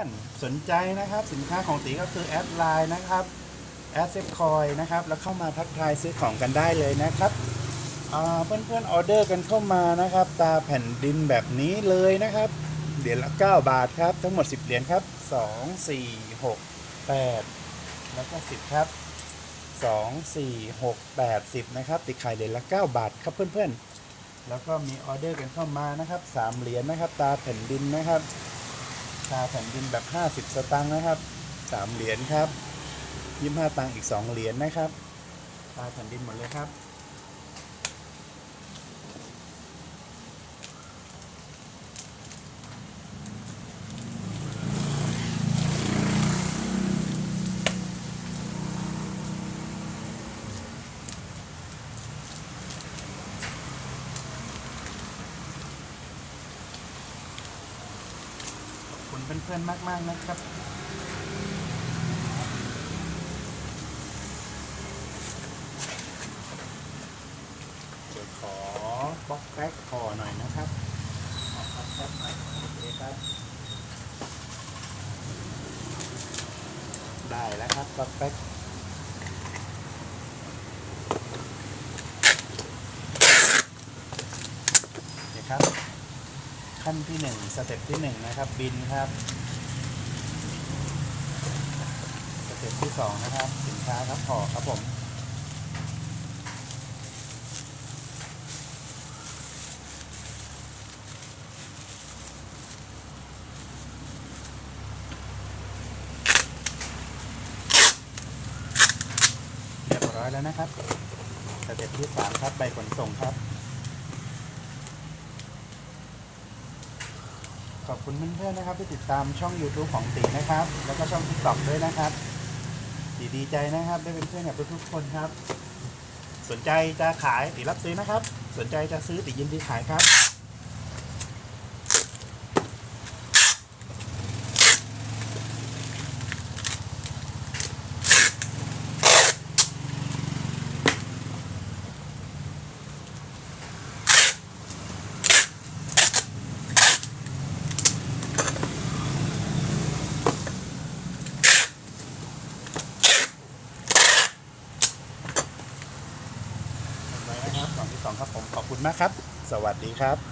อนสนใจนะครับ สินค้าของตีก็คือแอดไลน์นะครับแอดเซฟคอยนะครับแล้วเข้ามาทักทายซื้อของกันได้เลยนะครับอ่าเพื่อนๆออเดอร์กันเข้ามานะครับ ตาแผ่นดินแบบนี้เลยนะครับเหรียญละ9บาทครับ ทั้งหมด 10 เหรียญครับ 2 4 6 8 แล้วก็ 10 ครับ 2 4 6 8 10 นะครับ ติดขายเหรียญละ 9 บาทครับเพื่อนๆ แล้วก็มีออเดอร์กันเข้ามานะครับ 3 เหรียญนะครับ ตาแผ่นดินนะครับ ตาแผ่นดินแบบ 50 สตางค์นะครับ 3 เหรียญครับ 25 ตังค์อีก 2 เหรียญนะครับตาแผ่นดินหมดเลยครับ เพื่อนๆมาก ๆ นะครับเดี๋ยวขอบ็อกแป๊กคอหน่อยนะครับขอบล็อกแป๊กหน่อยโอเคครับ ได้แล้วครับบ็อกแป๊กครับ ขั้นที่หนึ่งสเต็ปที่หนึ่งนะครับ บินครับ สเต็ปที่สองนะครับ สินค้าครับห่อครับผมเรียบร้อยแล้วนะครับ สเต็ปที่สามครับใบขนส่งครับ ขอบคุณเพื่อนๆนะครับที่ติดตามช่อง YouTube ของตีนะครับ แล้วก็ช่อง TikTok ด้วยนะครับตีดีใจนะครับ ได้เป็นเพื่อนกับทุกๆคนครับ สนใจจะขายตีรับซื้อนะครับ สนใจจะซื้อตียินดีขายครับ สองครับผม ขอบคุณมากครับ สวัสดีครับ